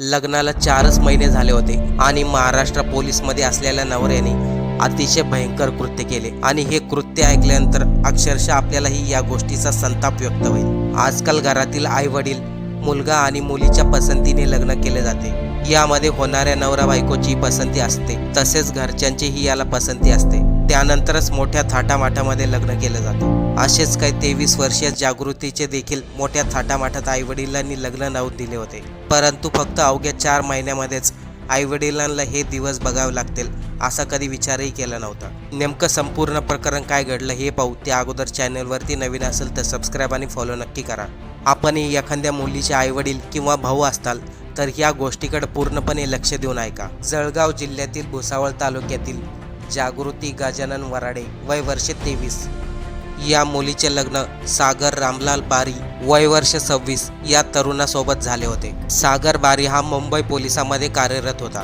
लग्नाला चारच महिने झाले होते आणि महाराष्ट्र पोलीसमध्ये असलेल्या नवऱ्याने अतिशय भयंकर कृत्य केले. आणि हे कृत्य ऐकल्यानंतर अक्षरशः आपल्यालाही या गोष्टीचा संताप व्यक्त होईल. आजकाल घरातील आई वडील मुलगा आणि मुलीच्या पसंतीने लग्न केले जाते. यामध्ये होणाऱ्या नवरा बायकोची पसंती असते तसेच घरच्यांचीही याला पसंती असते. त्यानंतरच मोठ्या थाटामाटामध्ये लग्न केलं जातं. असेच काही तेवीस वर्षीय जागृतीचे देखील मोठ्या थाटामाटात आईवडिलांनी लग्न लावून दिले होते. परंतु फक्त अवघ्या चार महिन्यामध्येच आईवडिलांना हे दिवस बघावे लागतील असा कधी विचारही केला नव्हता. नेमकं संपूर्ण प्रकरण काय घडलं हे पाहू त्या अगोदर चॅनलवरती नवीन असेल तर सबस्क्राईब आणि फॉलो नक्की करा. आपणही एखाद्या मुलीचे आईवडील किंवा भाऊ असताल तर ह्या गोष्टीकडे पूर्णपणे लक्ष देऊन ऐका. जळगाव जिल्ह्यातील भुसावळ तालुक्यातील जागृती गजानन वराडे वय वर्ष तेवीस. या मुलीचे लग्न सागर रामलाल बारी वय वर्ष सव्वीस या तरुणासोबत झाले होते. सागर बारी हा मुंबई पोलिसामध्ये कार्यरत होता.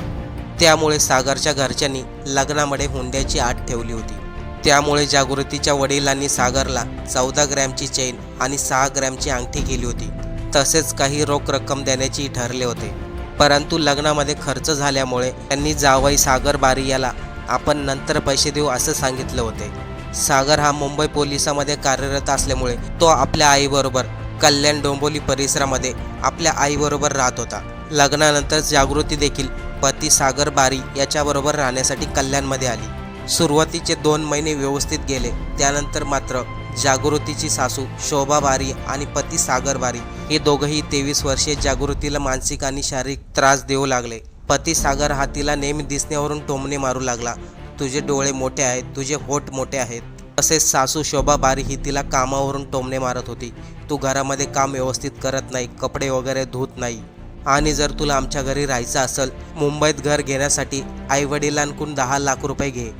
त्यामुळे सागरच्या घरच्यांनी लग्नामध्ये हुंड्याची आट ठेवली होती. त्यामुळे जागृतीच्या वडिलांनी सागरला चौदा ग्रॅमची चेन आणि सहा ग्रॅमची अंगठी केली होती. तसेच काही रोख रक्कम देण्याची ठरले होते. परंतु लग्नामध्ये खर्च झाल्यामुळे त्यांनी जावई सागर बारी याला आपण नंतर पैसे देऊ असं सांगितलं होते. सागर हा मुंबई पोलिसामध्ये कार्यरत असल्यामुळे तो आपल्या आईबरोबर कल्याण डोंबोली परिसरामध्ये आपल्या आईबरोबर राहत होता. लग्नानंतर जागृती देखील पती सागर बारी याच्याबरोबर राहण्यासाठी कल्याणमध्ये आली. सुरुवातीचे दोन महिने व्यवस्थित गेले त्यानंतर मात्र जागृतीची सासू शोभा बारी आणि पती सागर बारी हे दोघंही तेवीस वर्षीय जागृतीला मानसिक आणि शारीरिक त्रास देऊ लागले. पती सागर हा तिला नेहमी दिसण्यावरून टोमणे मारू लागला. तुझे डोळे मोठे आहेत तुझे होठ मोठे आहेत. तसेच सासू शोभा बारी ही तिला कामावरून टोमणे मारत होती. तू घरामध्ये काम व्यवस्थित करत नाही कपडे वगैरे धुत नाही. आणि जर तुला आमच्या घरी राहायचं असेल मुंबईत घर घेण्यासाठी आईवडिलांकडून दहा लाख रुपये घे.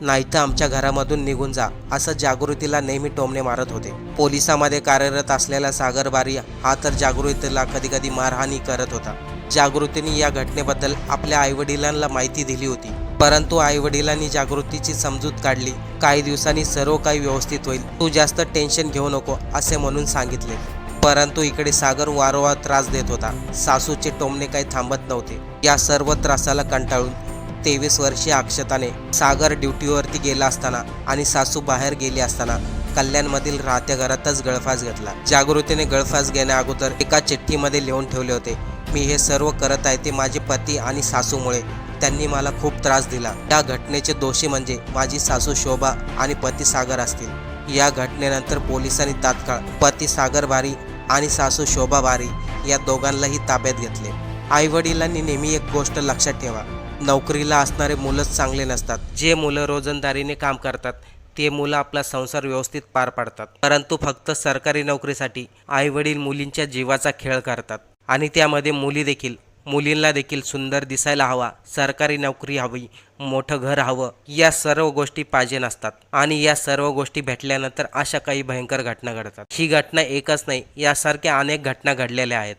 नाही तर आमच्या घरामधून निघून जा असं जागृतीला नेहमी टोमणे मारत होते. पोलिसामध्ये कार्यरत असलेला सागर बारी हा तर जागृतीला कधी कधी मारहाणी करत होता. जागृतीने या घटनेबद्दल आपल्या आईवडिलांना माहिती दिली होती. परंतु आईवडिलांनी जागृतीची समजूत काढली. काही दिवसांनी सर्व काही व्यवस्थित होईल. तू जास्त टेन्शन घेऊ नको असे म्हणून सांगितले. परंतु इकडे सागर वारंवार त्रास देत होता. सासूचे टोमणे काही थांबत नव्हते. या सर्व त्रासाला कंटाळून तेवीस वर्षीय अक्षताने सागर ड्युटीवरती गेला असताना आणि सासू बाहेर गेली असताना कल्याणमधील राहत्या घरातच गळफास घेतला. जागृतीने गळफास घेण्या अगोदर एका चिठ्ठीमध्ये लिहून ठेवले होते मी हे सर्व करत आहे ते माझे पती आणि सासूमुळे. त्यांनी मला खूप त्रास दिला. या घटनेचे दोषी म्हणजे माझी सासू शोभा आणि पती सागर असतील. या घटनेनंतर पोलिसांनी तात्काळ पती सागर बारी आणि सासू शोभा बारी या दोघांनाही ताब्यात घेतले. आईवडिलांनी नेहमी एक गोष्ट लक्षात ठेवा. नोकरीला असणारे मुलंच चांगले नसतात. जे मुलं रोजंदारीने काम करतात ते मुलं आपला संसार व्यवस्थित पार पाडतात. परंतु फक्त सरकारी नोकरीसाठी आईवडील मुलींच्या जीवाचा खेळ करतात. आणि त्यामध्ये मुली देखील मुलींना देखील सुंदर दिसायला हवा सरकारी नोकरी हवी मोठं घर हवं या सर्व गोष्टी पाहिजे नसतात. आणि या सर्व गोष्टी भेटल्यानंतर अशा काही भयंकर घटना घडतात. ही घटना एकच नाही यासारख्या अनेक घटना घडलेल्या आहेत.